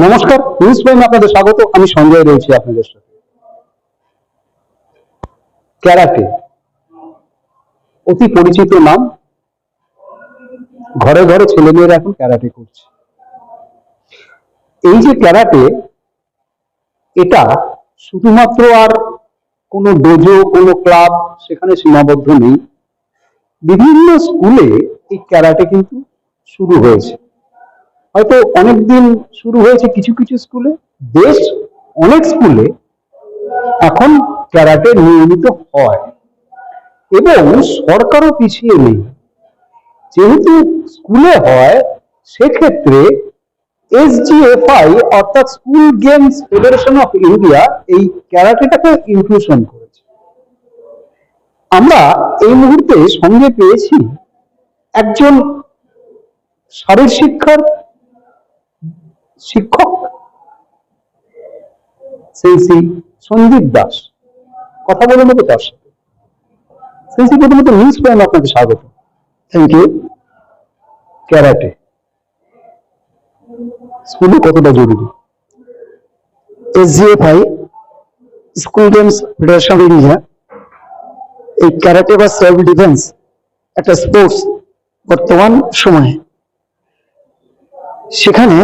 নমস্কার নিউজ প্রাইমে আপনাদের স্বাগত। আমি সঞ্জয় রয়েছি আপনাদের সাথে। ক্যারাটে। অতি পরিচিত নাম। ঘরে ঘরে ছেলেমেয়েরা এখন ক্যারাটে করছে। এই যে ক্যারাটে, এটা শুধুমাত্র আর কোনো ডোজো, কোনো ক্লাব সেখানে সীমাবদ্ধ নেই। বিভিন্ন স্কুলে এই ক্যারাটে কিন্তু শুরু হয়েছে। হয়তো অনেকদিন শুরু হয়েছে কিছু কিছু স্কুলে, বেশ অনেক স্কুলে এখন ক্যারাটে নিয়মিত হয়। এবং সরকারও পিছিয়ে নেই। যেহেতু স্কুলে হয়, সেক্ষেত্রে এসজিএফআই অর্থাৎ school games federation of India এই ক্যারাটেটাকে ইনক্লুশন করেছে। আমরা এই মুহূর্তে সঙ্গে পেয়েছি একজন শারীর শিক্ষার শিক্ষক? সেই শ্রী সন্দীপ দাস। কথা বলে নেব তার সাথে। সেই শ্রী প্রথমত নিউজ প্রাইম আপনাকে স্বাগত। Thank you karate. স্কুলে কতটা জরুরি? SGFI school games federation of India, এই ক্যারাটে বা সেলফ ডিফেন্স একটা স্পোর্টস বর্তমান সময়ে। সেখানে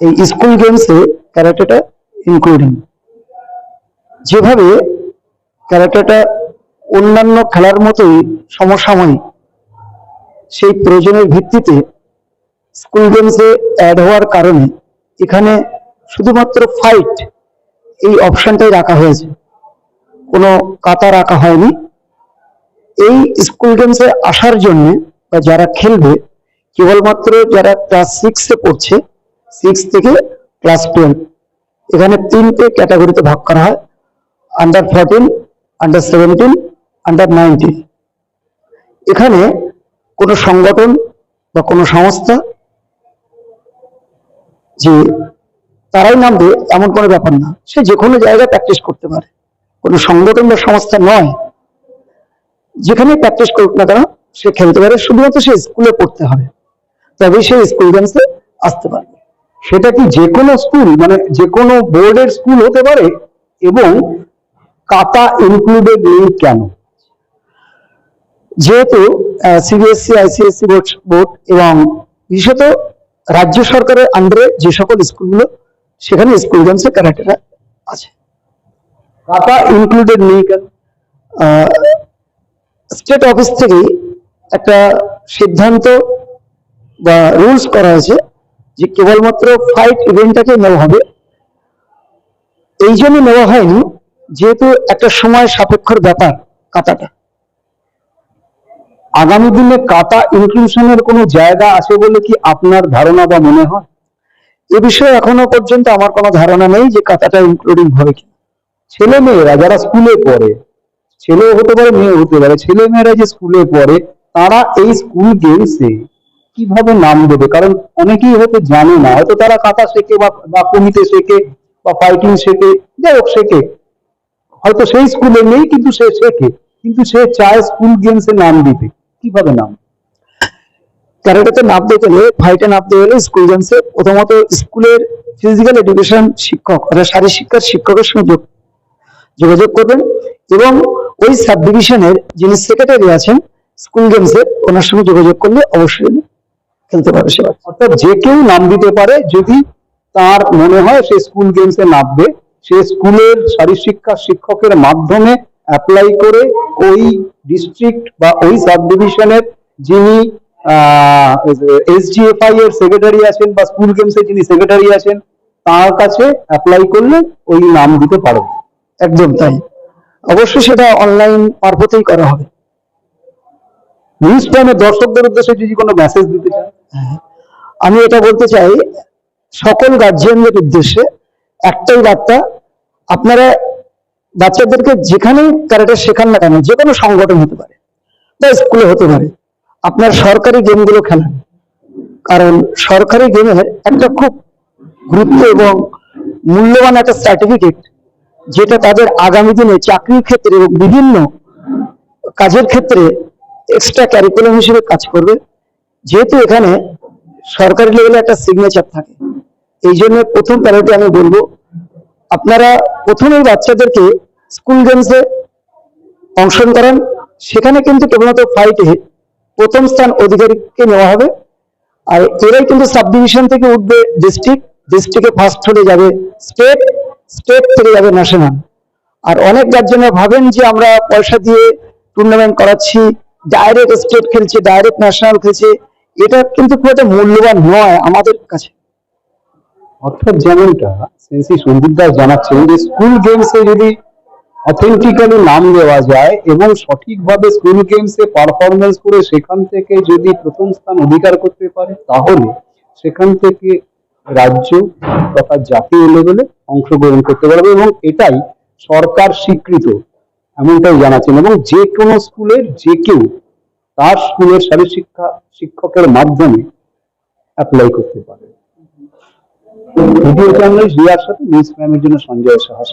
এই স্কুল গেমসে ক্যারাটেটা ইনক্লুডিং যেভাবে ক্যারাটেটা অন্যান্য খেলার মতোই সমসাময়িক, সেই প্রয়োজনের ভিত্তিতে স্কুল গেমসে অ্যাড হওয়ার কারণে এখানে শুধুমাত্র ফাইট এই অপশনটাই রাখা হয়েছে। কোনো কাতা রাখা হয়নি। এই স্কুল গেমসে আসার জন্য বা যারা খেলবে, কেবলমাত্র যারা ক্লাস সিক্সে পড়ছে সিক্স থেকে ক্লাস টুয়েলভ এখানে তিনটে ক্যাটাগরিতে ভাগ করা হয়। Under fourteen under seventeen under nineteen এখানে কোনো সংগঠন বা কোনো সংস্থা যে তারাই নামবে এমন কোনো ব্যাপার না। সে যে কোনো জায়গায় প্র্যাকটিস করতে পারে। কোনো সংগঠন বা সংস্থা নয়। যেখানে প্র্যাকটিস করুক না কেন, সে খেলতে পারে। শুধুমাত্র সে স্কুলে পড়তে হবে। তবেই সে স্কুল গেমসে আসতে পারবে। সেটা কি যে কোনো স্কুল মানে যে কোনো বোর্ডের স্কুল হতে পারে এবং কাতা ইনক্লুডেড নেই কেন? যেহেতু সিবিএসসি আইসিএসসি বোর্ড বোর্ড এবং বিশেষত রাজ্য সরকারের আন্ডারে যে সকল স্কুলগুলো সেখানে স্কুল গেমসে ক্যারাটেরা আছে। কাতা ইনক্লুডেড নেই কেন স্টেট অফিস থেকেই একটা সিদ্ধান্ত বা রুলস করা হয়েছে যে কেবলমাত্র ফাইট ইভেন্টটাকে নেওয়া হবে। এই জন্য নেওয়া হয়নি, যেহেতু একটা সময় সাপেক্ষর ব্যাপার কাতাটা আগামী দিনে কাতা ইনক্লুশনের কোনো জায়গা আছে বলে কি আপনার ধারণা বা মনে হয়? এ বিষয়ে এখনও পর্যন্ত আমার কোনো ধারণা নেই যে কাতাটা ইনক্লুডিং হবে কি ছেলে মেয়েরা যারা স্কুলে পড়ে ছেলে হতে পারে মেয়ে হতে পারে, ছেলে মেয়েরা যে স্কুলে পড়ে, তারা এই স্কুল গেমসে কীভাবে নাম দেবে? কারণ অনেকেই হয়তো জানে না। হয়তো তারা কাতা শেখে বা কমিতে শেখে বা ফাইটিং শেখে, যাই হোক শেখে। হয়তো সেই স্কুলে নেই, কিন্তু সে শেখে। কিন্তু সে চায় স্কুল গেমসে নাম দিতে। কীভাবে নাম? ক্যারাটেতে ফাইটে স্কুল গেমসে প্রথমত স্কুলের ফিজিক্যাল এডুকেশন শিক্ষক, অর্থাৎ শিক্ষার শিক্ষকের সঙ্গে যোগাযোগ করবেন। এবং ওই সাব ডিভিশনের যিনি সেক্রেটারি আছেন স্কুল গেমসে ওনার সঙ্গে যোগাযোগ করলে অবশ্যই খেলতে পারবে সে। অর্থাৎ যে কেউ নাম দিতে পারে, যদি তার মনে হয় সে স্কুল গেমসে নামবে, সে স্কুলের শারীরশিক্ষা শিক্ষকের মাধ্যমে অ্যাপ্লাই করে ওই ডিস্ট্রিক্ট বা ওই সাব ডিভিশনের যিনি এসজিএফআই এর সেক্রেটারি আছেন বা স্কুল গেমসের যিনি সেক্রেটারি আছেন, তার কাছে অ্যাপ্লাই করলে ওই নাম দিতে পারবে। একদম তাই। অবশ্যই সেটা অনলাইন মারফতেই করা হবে। নিউজ টাইমের দর্শকদের উদ্দেশ্যে যদি কোনো মেসেজ দিতে চান? আমি এটা বলতে চাই, সকল গার্জিয়ানদের উদ্দেশ্যে একটাই বার্তা, আপনারা বাচ্চাদেরকে যেখানেই ক্যারেক্টার শেখান না কেন, যে কোনো সংগঠন হতে পারে বা স্কুলে হতে পারে, আপনার সরকারি গেমগুলো খেলান। কারণ সরকারি গেমের একটা খুব গুরুত্ব এবং মূল্যবান একটা সার্টিফিকেট যেটা তাদের আগামী দিনে চাকরির ক্ষেত্রে এবং বিভিন্ন কাজের ক্ষেত্রে এক্সট্রা ক্যারিকুলাম হিসেবে কাজ করবে। যেহেতু এখানে সরকারি লেভেলে একটা সিগনেচার থাকে। এই জন্য প্রথম প্যারাটি আমি বলব, আপনারা প্রথমেই বাচ্চাদেরকে স্কুল গেমসে অংশগ্রহণ করান। সেখানে কিন্তু কেবলমাত্র ফাইটে প্রথম স্থান অধিকারীকে নেওয়া হবে। আর এরাই কিন্তু সাব ডিভিশন থেকে উঠবে ডিস্ট্রিক্ট ডিস্ট্রিক্টে ফার্স্ট হলে যাবে স্টেট স্টেট থেকে যাবে ন্যাশনাল আর অনেক গার্জেনরা ভাবেন যে আমরা পয়সা দিয়ে টুর্নামেন্ট করাচ্ছি। ডাইরেক্ট স্টেট খেলছে ডাইরেক্ট ন্যাশনাল খেলছে। এটা কিন্তু খুব একটা মূল্যবান নয় আমাদের কাছে। অর্থাৎ যেমনটা সেন্সি সন্দীপ দাস জানাচ্ছেন যে স্কুল গেমসে যদি অথেন্টিক্যালি নাম দেওয়া যায় এবং সঠিকভাবে স্কুল গেমসে পারফরমেন্স করে সেখান থেকে যদি প্রথম স্থান অধিকার করতে পারে, তাহলে সেখান থেকে রাজ্য তথা জাতীয় লেভেলে অংশগ্রহণ করতে পারবে এবং এটাই সরকার স্বীকৃত। এমনটাই জানাচ্ছেন এবং যে কোনো স্কুলের যে কেউ তার স্কুলের শারীরশিক্ষা শিক্ষকের মাধ্যমে অ্যাপ্লাই করতে পারে। ভিডিও চ্যানেল রিয়ার সাথে নিউজ প্রাইমের জন্য সঞ্জয় সাহা